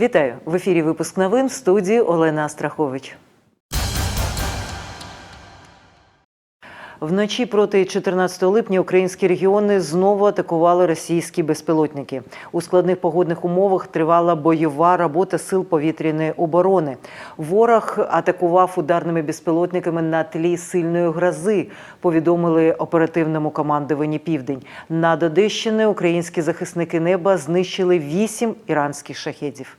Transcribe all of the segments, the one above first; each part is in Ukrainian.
Вітаю в ефірі. Випуск новин в студії Олена Астрахович. Вночі проти 14 липня українські регіони знову атакували російські безпілотники. У складних погодних умовах тривала бойова робота сил повітряної оборони. Ворог атакував ударними безпілотниками на тлі сильної грози. Повідомили оперативному командуванні Південь. Над Одещиною українські захисники неба знищили вісім іранських шахедів.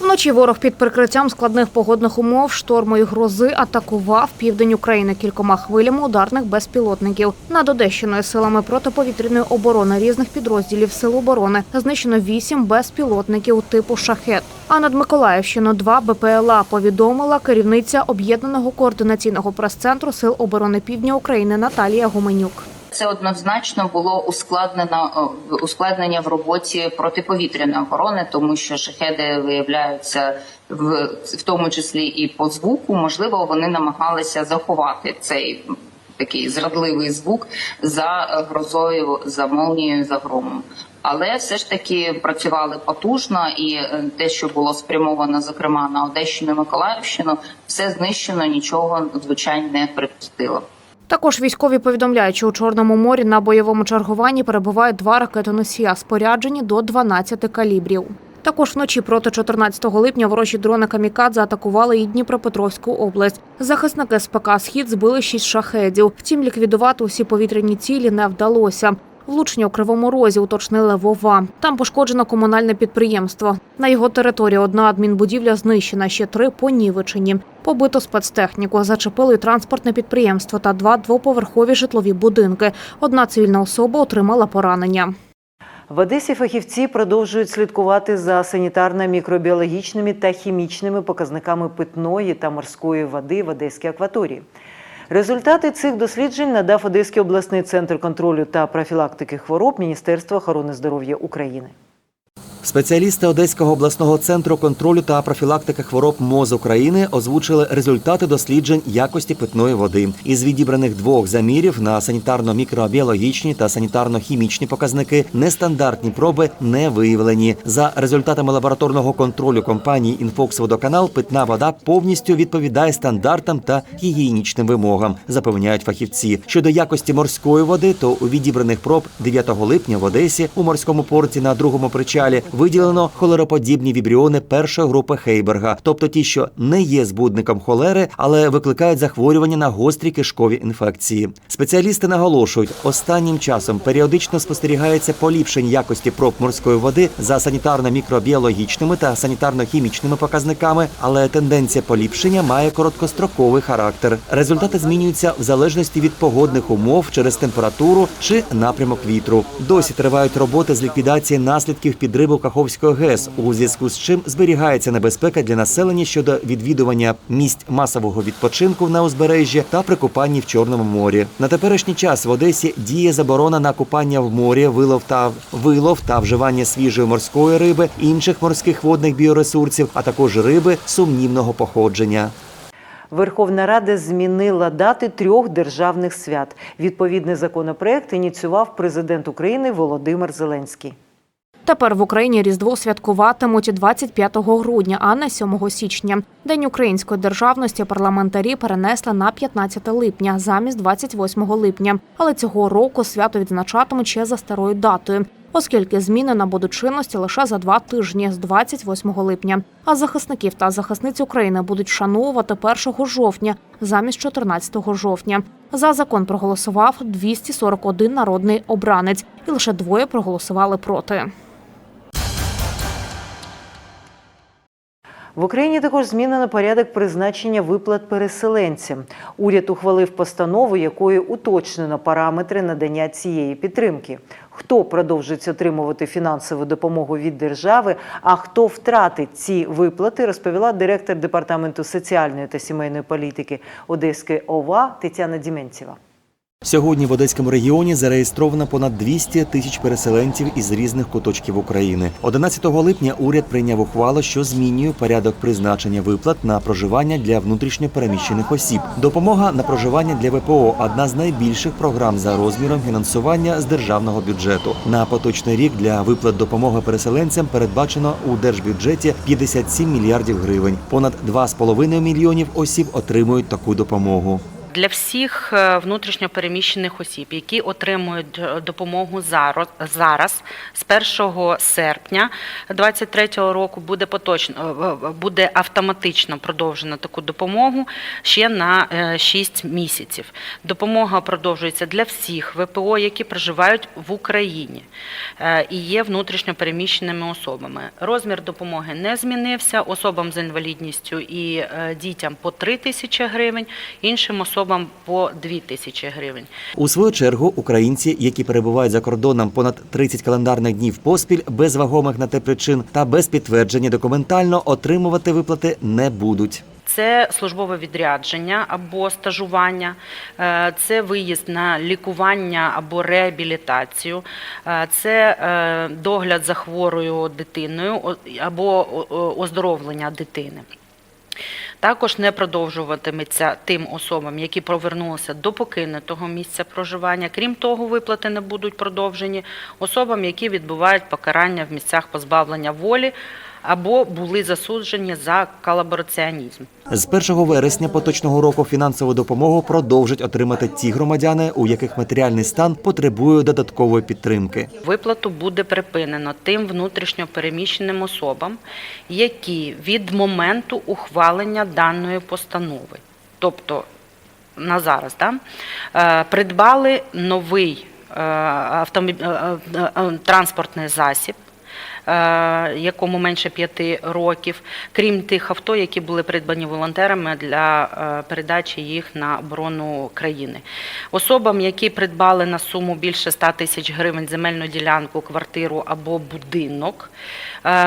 Вночі ворог під прикриттям складних погодних умов, шторму і грози атакував південь України кількома хвилями ударних безпілотників. Над Одещиною силами протиповітряної оборони різних підрозділів сил оборони знищено вісім безпілотників типу шахет. А над Миколаївщиною два БПЛА повідомила керівниця об'єднаного координаційного прес-центру сил оборони Півдня України Наталія Гуменюк. Це однозначно було ускладнено е, ускладнення в роботі протиповітряної оборони, тому що шахеди виявляються в, в тому числі і по звуку. Можливо, вони намагалися заховати цей такий зрадливий звук за грозою, за молнією, за громом. Але все ж таки працювали потужно, і е, те, що було спрямовано, зокрема на Одещину, і Миколаївщину, все знищено, нічого звичайно не припустило. Також військові повідомляють, що у Чорному морі на бойовому чергуванні перебувають два ракетоносія, споряджені до 12 калібрів. Також вночі проти 14 липня ворожі дрони камікадзе атакували і Дніпропетровську область. Захисники СПК Схід збили шість шахедів. Втім, ліквідувати усі повітряні цілі не вдалося. Влучення у кривому розі уточнили Вова. Там пошкоджено комунальне підприємство. На його території одна адмінбудівля знищена, ще три понівечені. Побито спецтехніку, зачепили транспортне підприємство та два двоповерхові житлові будинки. Одна цивільна особа отримала поранення. В Одесі фахівці продовжують слідкувати за санітарно-мікробіологічними та хімічними показниками питної та морської води в Одеській акваторії. Результати цих досліджень надав Одеський обласний центр контролю та профілактики хвороб Міністерства охорони здоров'я України. Спеціалісти Одеського обласного центру контролю та профілактики хвороб МОЗ України озвучили результати досліджень якості питної води. Із відібраних двох замірів на санітарно-мікробіологічні та санітарно-хімічні показники нестандартні проби не виявлені. За результатами лабораторного контролю компанії «Інфокс-Водоканал» питна вода повністю відповідає стандартам та гігієнічним вимогам, запевняють фахівці. Щодо якості морської води, то у відібраних проб 9 липня в Одесі у морському порті на другому причалі виділено холероподібні вібріони першої групи Хейберга, тобто ті, що не є збудником холери, але викликають захворювання на гострі кишкові інфекції. Спеціалісти наголошують, останнім часом періодично спостерігається поліпшення якості проб морської води за санітарно-мікробіологічними та санітарно-хімічними показниками, але тенденція поліпшення має короткостроковий характер. Результати змінюються в залежності від погодних умов через температуру чи напрямок вітру. Досі тривають роботи з ліквідації наслідків підриву Каховської ГЕС, у зв'язку з чим зберігається небезпека для населення щодо відвідування місць масового відпочинку на узбережжі та при купанні в Чорному морі. На теперішній час в Одесі діє заборона на купання в морі, вилов та вилов та вживання свіжої морської риби, інших морських водних біоресурсів, а також риби сумнівного походження. Верховна Рада змінила дати трьох державних свят. Відповідний законопроект ініціював президент України Володимир Зеленський. Тепер в Україні Різдво святкуватимуть 25 грудня, а не 7 січня. День української державності парламентарі перенесли на 15 липня замість 28 липня. Але цього року свято відзначатимуть ще за старою датою. Оскільки зміни набудуть чинності лише за два тижні з 28 липня. А захисників та захисниць України будуть вшановувати 1 жовтня замість 14 жовтня. За закон проголосував 241 народний обранець, і лише двоє проголосували проти. В Україні також змінено порядок призначення виплат переселенцям. Уряд ухвалив постанову, якою уточнено параметри надання цієї підтримки. Хто продовжить отримувати фінансову допомогу від держави, а хто втратить ці виплати, розповіла директор департаменту соціальної та сімейної політики Одеської ОВА Тетяна Діментьєва. Сьогодні в Одеському регіоні зареєстровано понад 200 тисяч переселенців із різних куточків України. 11 липня уряд прийняв ухвалу, що змінює порядок призначення виплат на проживання для внутрішньо переміщених осіб. Допомога на проживання для ВПО одна з найбільших програм за розміром фінансування з державного бюджету. На поточний рік для виплат допомоги переселенцям передбачено у держбюджеті 57 мільярдів гривень. Понад 2,5 мільйонів осіб отримують таку допомогу. Для всіх е, внутрішньопереміщених осіб, які отримують е, допомогу зараз, зараз з 1 серпня 2023 року, буде поточно е, буде автоматично продовжена таку допомогу ще на 6 місяців. Допомога продовжується для всіх ВПО, які проживають в Україні і є внутрішньопереміщеними особами. Розмір допомоги не змінився. Особам з інвалідністю і дітям по 3 тисячі гривень, іншим особам по 2 тисячі гривень. У свою чергу українці, які перебувають за кордоном понад 30 календарних днів поспіль, без вагомих на те причин та без підтвердження документально отримувати виплати не будуть. Це службове відрядження або стажування, е, це виїзд на лікування або реабілітацію, е, це е, догляд за хворою дитиною або оздоровлення дитини. Також не продовжуватиметься тим особам, які повернулися до покинутого місця проживання. Крім того, виплати не будуть продовжені особам, які відбувають покарання в місцях позбавлення волі або були засуджені за колабораціонізм. З 1 вересня поточного року фінансову допомогу продовжать отримати ті громадяни, у яких матеріальний стан потребує додаткової підтримки. Виплату буде припинено тим внутрішньо переміщеним особам, які від моменту ухвалення даної постанови, тобто на зараз, да, е, придбали новий е, е, транспортний засіб. Е, Якому менше п'яти років, крім тих авто, які були придбані волонтерами для е, передачі їх на оборону країни. Особам, які придбали на суму більше 100 тисяч гривень земельну ділянку, квартиру або будинок,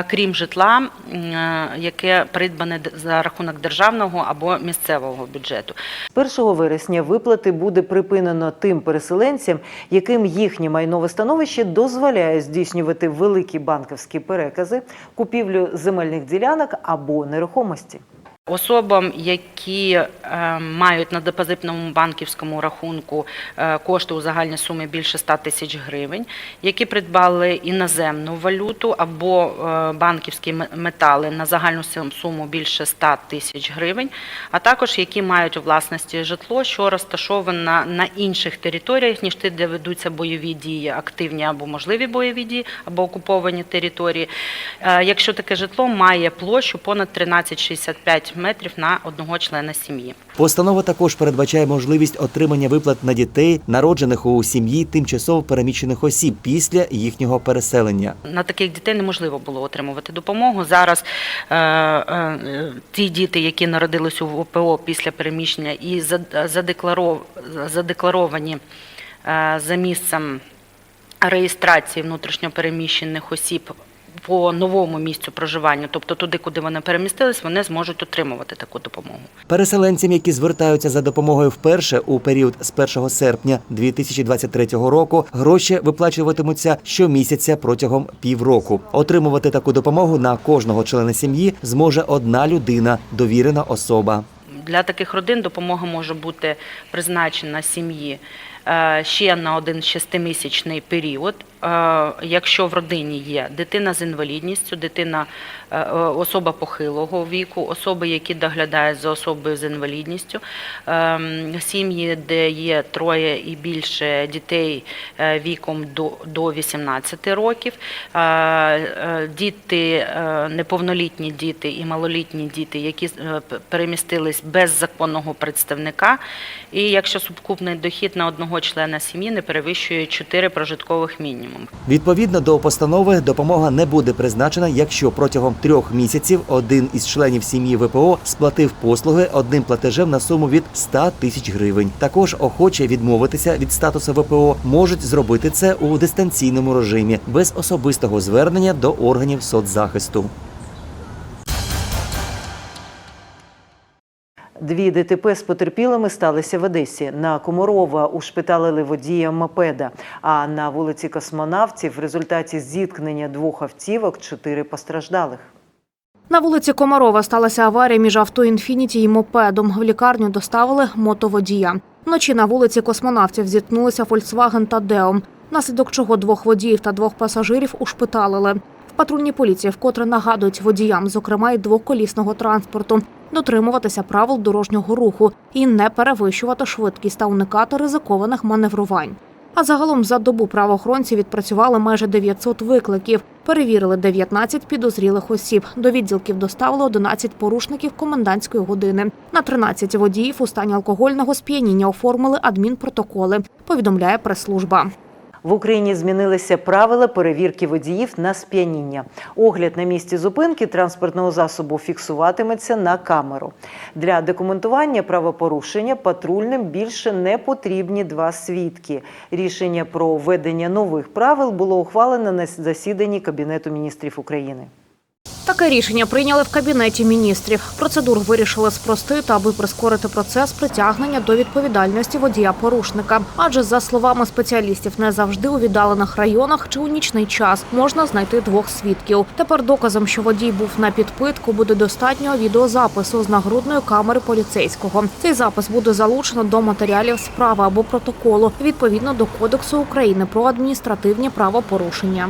крім житла, е, яке придбане за рахунок державного або місцевого бюджету. З 1 вересня виплати буде припинено тим переселенцям, яким їхнє майнове становище дозволяє здійснювати великі банківські перекази, купівлю земельних ділянок або нерухомості. Особам, які е, мають на депозитному банківському рахунку е, кошти у загальній сумі більше 100 тисяч гривень, які придбали іноземну валюту або е, банківські метали на загальну суму більше 100 тисяч гривень, а також які мають у власності житло, що розташоване на інших територіях, ніж ті, де ведуться бойові дії, активні або можливі бойові дії, або окуповані території. Якщо таке житло має площу понад 13,65 метрів на одного члена сім'ї. Постанова також передбачає можливість отримання виплат на дітей, народжених у сім'ї тимчасово переміщених осіб після їхнього переселення. На таких дітей неможливо було отримувати допомогу. Зараз е, е, ті діти, які народились у ВПО після переміщення і задекларовані е, за місцем реєстрації внутрішньопереміщених осіб по новому місцю проживання, тобто туди, куди вони перемістились, вони зможуть отримувати таку допомогу. Переселенцям, які звертаються за допомогою вперше у період з 1 серпня 2023 року, гроші виплачуватимуться щомісяця протягом півроку. Отримувати таку допомогу на кожного члена сім'ї зможе одна людина, довірена особа. Для таких родин допомога може бути призначена сім'ї ще на один шестимісячний період. Е, Якщо в родині є дитина з інвалідністю, дитина е, е, особа похилого віку, особи, які доглядають за особою з інвалідністю, ем, сім'ї, де є троє і більше дітей е, віком до, до 18 років, е, е, діти, е, неповнолітні діти і малолітні діти, які е, перемістились без законного представника, і якщо сукупний дохід на одного члена сім'ї не перевищує 4 прожиткових мінімум. Відповідно до постанови, допомога не буде призначена, якщо протягом трьох місяців один із членів сім'ї ВПО сплатив послуги одним платежем на суму від 100 тисяч гривень. Також охоче відмовитися від статусу ВПО можуть зробити це у дистанційному режимі без особистого звернення до органів соцзахисту. Дві ДТП з потерпілими сталися в Одесі. На Комарова ушпиталили водія мопеда, а на вулиці Космонавтів в результаті зіткнення двох автівок чотири постраждалих. На вулиці Комарова сталася аварія між авто «Інфініті» і мопедом. В лікарню доставили мотоводія. Вночі на вулиці космонавтів зіткнулися «Фольксваген» та «Део», наслідок чого двох водіїв та двох пасажирів ушпиталили. В патрульній поліції вкотре нагадують водіям, зокрема й двоколісного транспорту, дотримуватися правил дорожнього руху і не перевищувати швидкість та уникати ризикованих маневрувань. А загалом за добу правоохоронці відпрацювали майже 900 викликів, перевірили 19 підозрілих осіб. До відділків доставили 11 порушників комендантської години. На 13 водіїв у стані алкогольного сп'яніння оформили адмінпротоколи, повідомляє прес-служба. В Україні змінилися правила перевірки водіїв на сп'яніння. Огляд на місці зупинки транспортного засобу фіксуватиметься на камеру. Для документування правопорушення патрульним більше не потрібні два свідки. Рішення про введення нових правил було ухвалено на засіданні Кабінету міністрів України. Таке рішення прийняли в кабінеті міністрів. Процедуру вирішили спростити, аби прискорити процес притягнення до відповідальності водія-порушника. Адже за словами спеціалістів, не завжди у віддалених районах чи у нічний час можна знайти двох свідків. Тепер доказом, що водій був на підпитку, буде достатньо відеозапису з нагрудної камери поліцейського. Цей запис буде залучено до матеріалів справи або протоколу відповідно до Кодексу України про адміністративні правопорушення.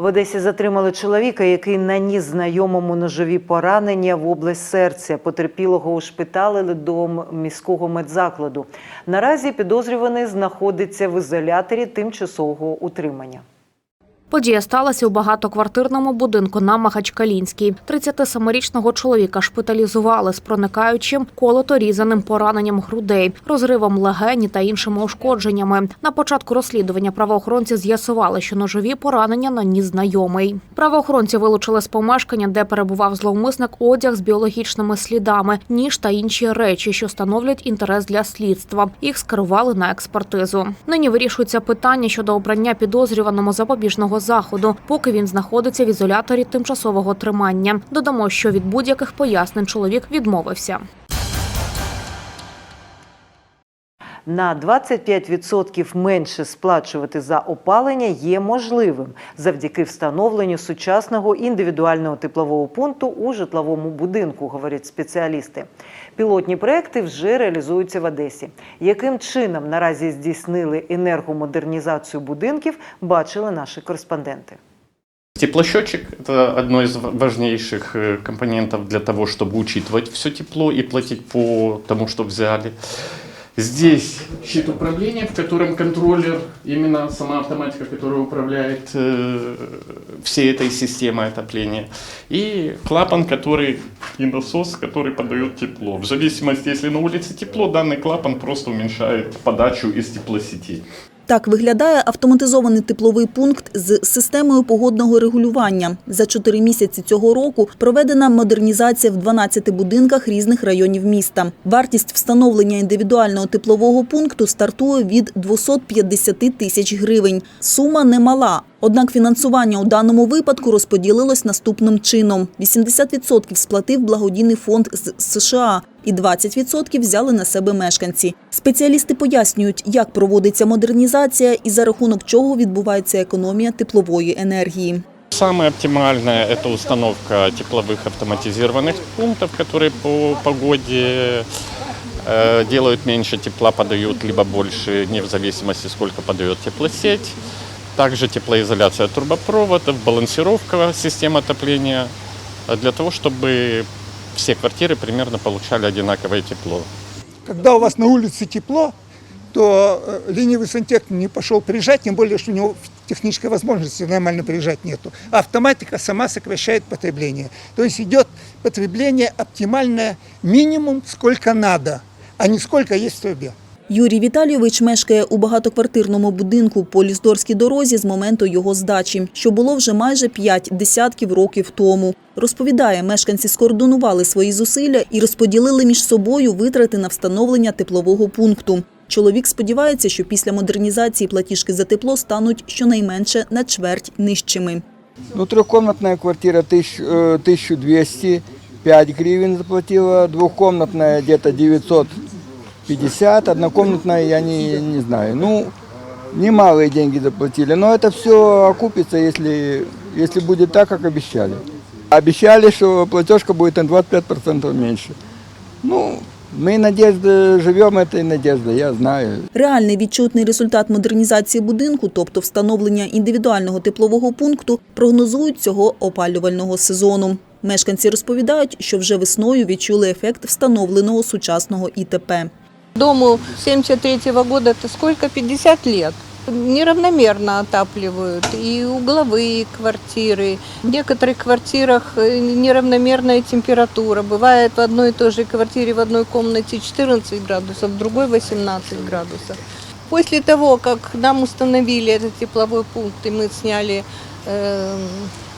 В Одесі затримали чоловіка, який наніс знайомому ножові поранення в область серця. Потерпілого ушпиталили до міського медзакладу. Наразі підозрюваний знаходиться в ізоляторі тимчасового утримання. Подія сталася у багатоквартирному будинку на Махачкалінській. 37-річного чоловіка шпиталізували з проникаючим колото-різаним пораненням грудей, розривом легені та іншими ушкодженнями. На початку розслідування правоохоронці з'ясували, що ножові поранення наніс знайомий. Правоохоронці вилучили з помешкання, де перебував зловмисник, одяг з біологічними слідами, ніж та інші речі, що становлять інтерес для слідства. Їх скерували на експертизу. Нині вирішується питання щодо обрання підозрюваному запобіжного заходу, поки він знаходиться в ізоляторі тимчасового тримання. Додамо, що від будь-яких пояснень чоловік відмовився. На 25% менше сплачувати за опалення є можливим завдяки встановленню сучасного індивідуального теплового пункту у житловому будинку, говорять спеціалісти. Пілотні проекти вже реалізуються в Одесі. Яким чином наразі здійснили енергомодернізацію будинків, бачили наші кореспонденти. Теплосчетчик – это одно из важнейших э, компонентов для того, чтобы учитывать все тепло и платить по тому, что взяли. Здесь щит управления, в котором контроллер, именно сама автоматика, которая управляет э, всей этой системой отопления. И клапан, который и насос, который подает тепло. В зависимости, если на улице тепло, данный клапан просто уменьшает подачу из теплосети. Так виглядає автоматизований тепловий пункт з системою погодного регулювання. За чотири місяці цього року проведена модернізація в 12 будинках різних районів міста. Вартість встановлення індивідуального теплового пункту стартує від 250 тисяч гривень. Сума немала. Однак фінансування у даному випадку розподілилось наступним чином: 80% сплатив благодійний фонд з США, і 20% взяли на себе мешканці. Спеціалісти пояснюють, як проводиться модернізація і за рахунок чого відбувається економія теплової енергії. Самое оптимальное – это установка тепловых автоматизированных пунктов, которые по погоде э, делают меньше тепла, подают либо больше, не в зависимости, сколько подает теплосеть. Также теплоизоляция трубопроводов, балансировка системы отопления э, для того, чтобы все квартиры примерно получали одинаковое тепло. Когда у вас на улице тепло, то э, ленивый сантехник не пошел приезжать, тем более, что у него технической возможности нормально приезжать нету. А автоматика сама сокращает потребление. То есть идет потребление оптимальное минимум, сколько надо, а не сколько есть в трубе. Юрій Віталійович мешкає у багатоквартирному будинку по Ліздорській дорозі з моменту його здачі, що було вже майже п'ять десятків років тому. Розповідає, мешканці скоординували свої зусилля і розподілили між собою витрати на встановлення теплового пункту. Чоловік сподівається, що після модернізації платіжки за тепло стануть щонайменше на чверть нижчими. Ну, трехкомнатная квартира тысяч- э, 1200, 5 гривен заплатила, двухкомнатная где-то 950, однокомнатная я не, не знаю. Ну, немалые деньги заплатили, но это все окупится, если, если будет так, как обещали. Обещали, что платежка будет на 25% меньше. Ну, мы надежды живем этой надеждой, я знаю. Реальний відчутний результат модернізації будинку, тобто встановлення індивідуального теплового пункту, прогнозують цього опалювального сезону. Мешканці розповідають, що вже весною відчули ефект встановленого сучасного ІТП. Дому 73 года это сколько? 50 лет. Неравномерно отапливают и угловые квартиры. В некоторых квартирах э, неравномерная температура. Бывает в одной и той же квартире в одной комнате 14 градусов, в другой 18 градусов. После того, как нам установили этот тепловой пункт и мы сняли э,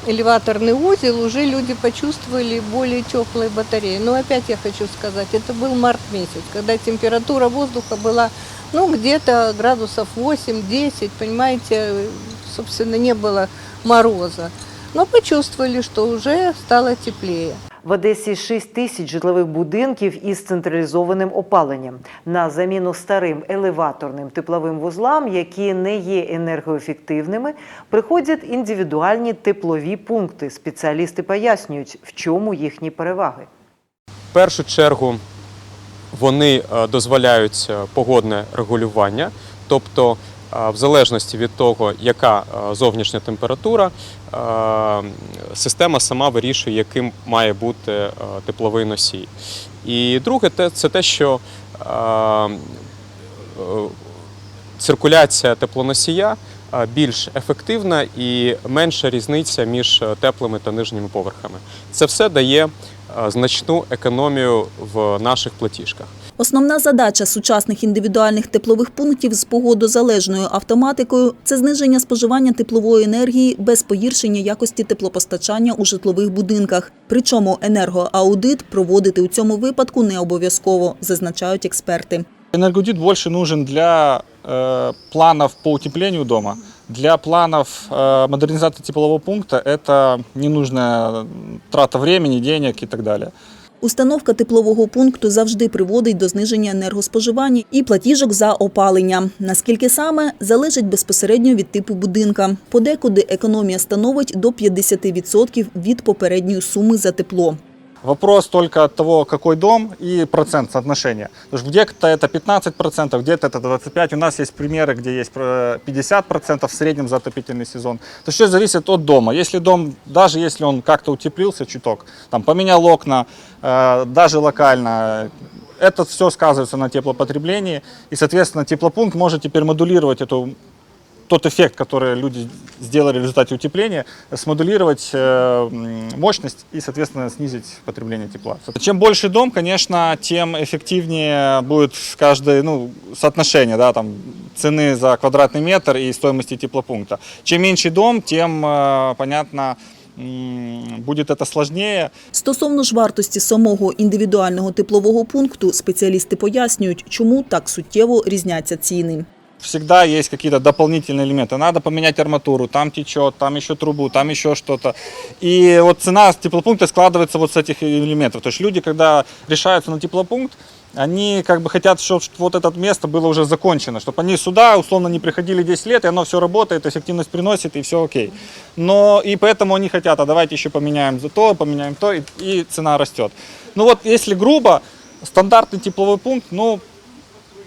элеваторный узел, уже люди почувствовали более теплые батареи. Но опять я хочу сказать, это был март месяц, когда температура воздуха была ну, где-то градусов 8-10, понимаете, собственно, не было мороза. Но почувствовали, что уже стало теплее. В Одесі 6 тисяч житлових будинків із централізованим опаленням. На заміну старим елеваторним тепловим вузлам, які не є енергоефективними, приходять індивідуальні теплові пункти. Спеціалісти пояснюють, в чому їхні переваги. В першу чергу вони е, дозволяють е, погодне регулювання, тобто, в залежності від того, яка е, зовнішня температура, е, система сама вирішує, яким має бути е, тепловий носій. І друге, це те, що циркуляція теплоносія більш ефективна і менша різниця між теплими та нижніми поверхами. Це все дає значну економію в наших платіжках. Основна задача сучасних індивідуальних теплових пунктів з погодозалежною автоматикою – це зниження споживання теплової енергії без погіршення якості теплопостачання у житлових будинках. Причому енергоаудит проводити у цьому випадку не обов'язково, зазначають експерти. Энергоаудит больше нужен для э, планов по утеплению дома. Для планов э, модернизации теплового пункта это ненужная трата времени, денег и так далее. Установка теплового пункту завжди приводить до зниження енергоспоживання і платіжок за опалення. Наскільки саме залежить безпосередньо від типу будинка. Подекуди економія становить до 50% від попередньої суми за тепло. Вопрос только от того, какой дом и процент соотношения. Потому что где-то это 15%, где-то это 25%. У нас есть примеры, где есть э, 50% в среднем за отопительный сезон. То есть все зависит от дома. Если дом, даже если он как-то утеплился чуток, там поменял окна, э, даже локально, это все сказывается на теплопотреблении. И, соответственно, теплопункт может теперь модулировать эту тот эффект, который люди сделали в результате утепления, смодулировать э, м, мощность и, соответственно, снизить потребление тепла. Чем больше дом, конечно, тем эффективнее будет каждое ну, соотношение да, там, цены за квадратный метр и стоимости теплопункта. Чем меньше дом, тем, э, понятно, м, будет это сложнее. Стосовно ж вартості самого індивідуального теплового пункту, спеціалісти пояснюють, чому так суттєво різняться ціни. Всегда есть какие-то дополнительные элементы. Надо поменять арматуру, там течет, там еще трубу, там еще что-то. И вот цена теплопункта складывается вот с этих элементов. То есть люди, когда решаются на теплопункт, они как бы хотят, чтобы вот это место было уже закончено, чтобы они сюда условно не приходили 10 лет, и оно все работает, эффективность приносит, и все окей. Но и поэтому они хотят, а давайте еще поменяем то, поменяем то, и, и цена растет. Ну вот если грубо, стандартный тепловой пункт, ну,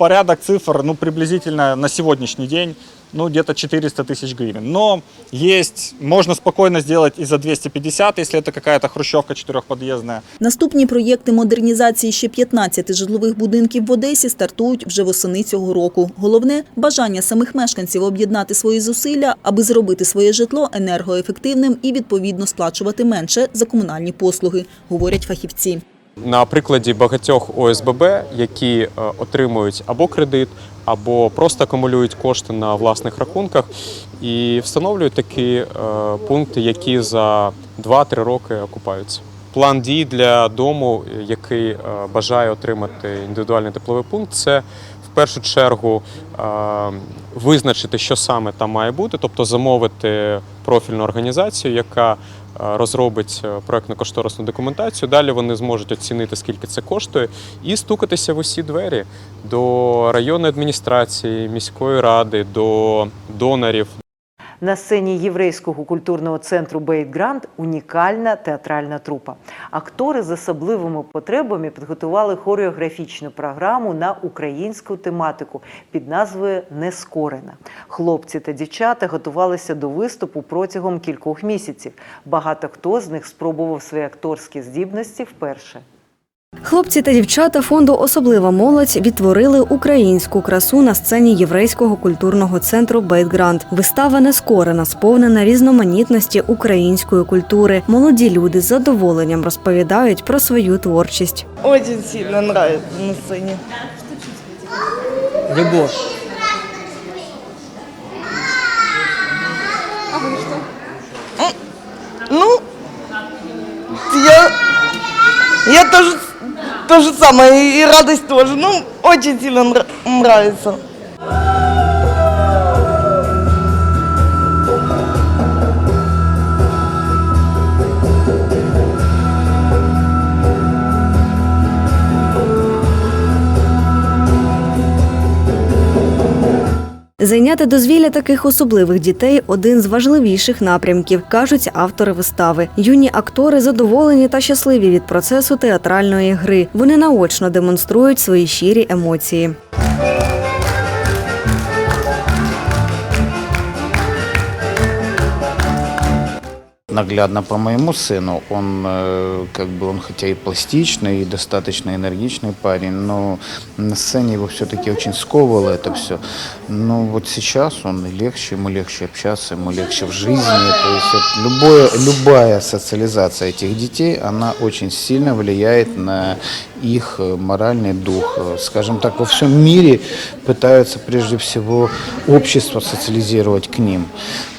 порядок цифр, ну, приблизительно на сегодняшний день, ну, где-то 400 тысяч гривен. Но есть, можно спокойно сделать и за 250, если это какая-то хрущевка четырехподъездная. Наступні проєкти модернізації ще 15 житлових будинків в Одесі стартують вже восени цього року. Головне – бажання самих мешканців об'єднати свої зусилля, аби зробити своє житло енергоефективним і відповідно сплачувати менше за комунальні послуги, говорять фахівці. На прикладі багатьох ОСББ, які е, отримують або кредит, або просто акумулюють кошти на власних рахунках, і встановлюють такі е, пункти, які за 2-3 роки окупаються. План дій для дому, який е, бажає отримати індивідуальний тепловий пункт, це в першу чергу визначити, що саме там має бути, тобто замовити профільну організацію, яка розробить е, проектно-кошторисну документацію. Далі вони зможуть оцінити, скільки це коштує, і стукатися в усі двері до районної адміністрації, міської ради, до донорів, На сцені єврейського культурного центру Бейтгранд унікальна театральна трупа. Актори з особливими потребами підготували хореографічну програму на українську тематику під назвою Нескорена. Хлопці та дівчата готувалися до виступу протягом кількох місяців. Багато хто з них спробував свої акторські здібності вперше. Хлопці та дівчата фонду Особлива молодь відтворили українську красу на сцені єврейського культурного центру Бейтгранд. Вистава нескорена, сповнена різноманітності української культури. Молоді люди з задоволенням розповідають про свою творчість. Очень сильно нравится на сцене. Любовь. Ну, я, я тоже то же самое, и радость тоже. Ну, очень сильно нра- нравится. Зайняти дозвілля таких особливих дітей один з важливіших напрямків, кажуть автори вистави. Юні актори задоволені та щасливі від процесу театральної гри. Вони наочно демонструють свої щирі емоції. Наглядно по моему сыну. Он э, как бы он хотя и пластичный, и достаточно энергичный парень, но на сцене его все-таки очень сковывало это все. Но вот сейчас он легче, ему легче общаться, ему легче в жизни. То есть это любое, любая социализация этих детей, она очень сильно влияет на их э, моральный дух. Скажем так, во всем мире пытаются прежде всего общество социализировать к ним,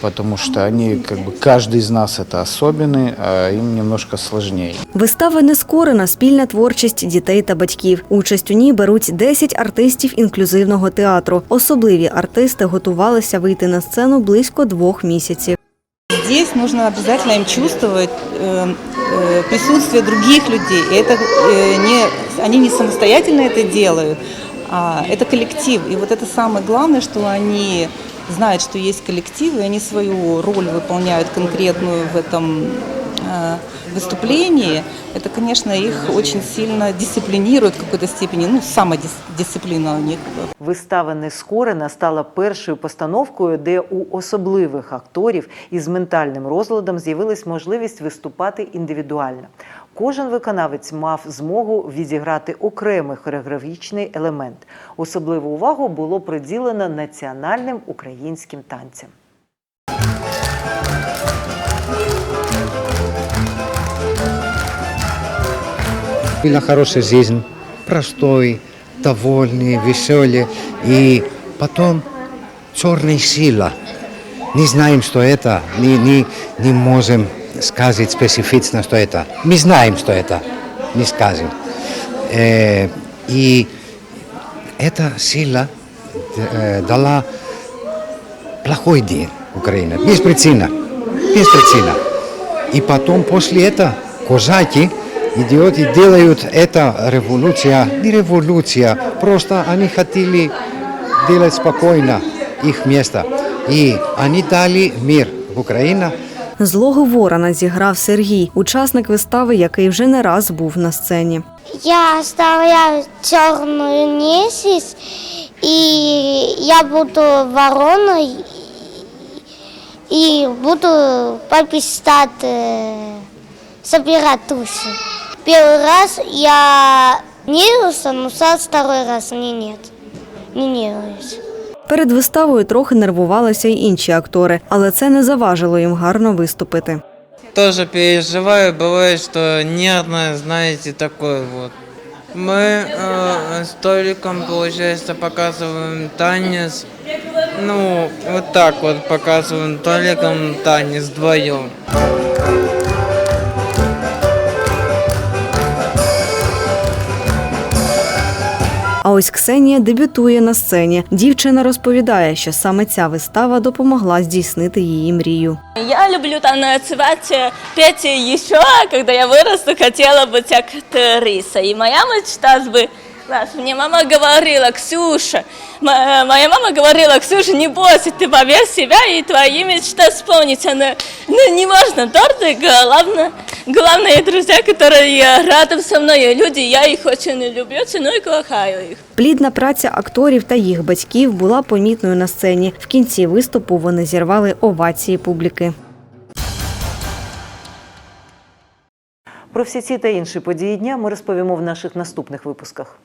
потому что они, как бы, каждый из нас это особенный, а им немножко сложнее. Вистава нескорена спільна творчість дітей та батьків. Участь у ній беруть 10 артистів інклюзивного театру. Особливі артисти готувалися вийти на сцену близько двох місяців. Здесь нужно обязательно им чувствовать э, э, присутствие других людей. И это э, не, они не самостоятельно это делают, а это коллектив. И вот это самое главное, что они знают, что есть коллектив, и они свою роль выполняют конкретную в этом э, выступлении. Это, конечно, их очень сильно дисциплинирует в какой-то степени, ну, самодисциплина у них Вистава Нескорена стала першою постановкою, де у особливих акторів із ментальним розладом з'явилась можливість виступати індивідуально. Кожен виконавець мав змогу відіграти окремий хореографічний елемент. Особливу увагу було приділено національним українським танцям. Была хорошая жизнь, простой, довольный, веселый. И потом черная сила. Не знаем, что это, не, не, не можем сказать специфично, что это. Мы знаем, что это, не скажем. Э, и эта сила дала плохой день Украине, без причины, без причины. И потом после этого козаки идет и делают это революция, не революция, просто они хотели делать спокойно их место. И они дали мир в Украину. Злого ворона зіграв Сергій, учасник вистави, який вже не раз був на сцені. Я оставляю черную несись, и я буду вороной, и буду попистать, э, собирать туши. Первый раз я нервился, но со второй раз не нет, не нервничаюсь. Перед виставою трохи нервувалися й інші актори, але це не заважило їм гарно виступити. Тоже переживаю, бывает, что нервно, знаете, такое вот. Мы э, с Толиком, получается, показываем танец. Ну, вот так вот показываем Толиком танец вдвоем. А ось Ксенія дебютує на сцені. Дівчина розповідає, що саме ця вистава допомогла здійснити її мрію. Я люблю танцевать, э, петь и еще, когда я вырасту, хотела быть актрисой. И моя мечта бы Знаешь, мне мама говорила, Ксюша, мо- моя мама говорила, Ксюша, не бойся, ты поверь в себя, и твои мечты исполнится. Но, ну, не важно, торты, главное, главное, друзья, которые рядом со мной, и люди, я их очень люблю, цену и кохаю их. Плідна праця акторів та їх батьків була помітною на сцені. В кінці виступу вони зірвали овації публіки. Про всі ці та інші події дня ми розповімо в наших наступних випусках.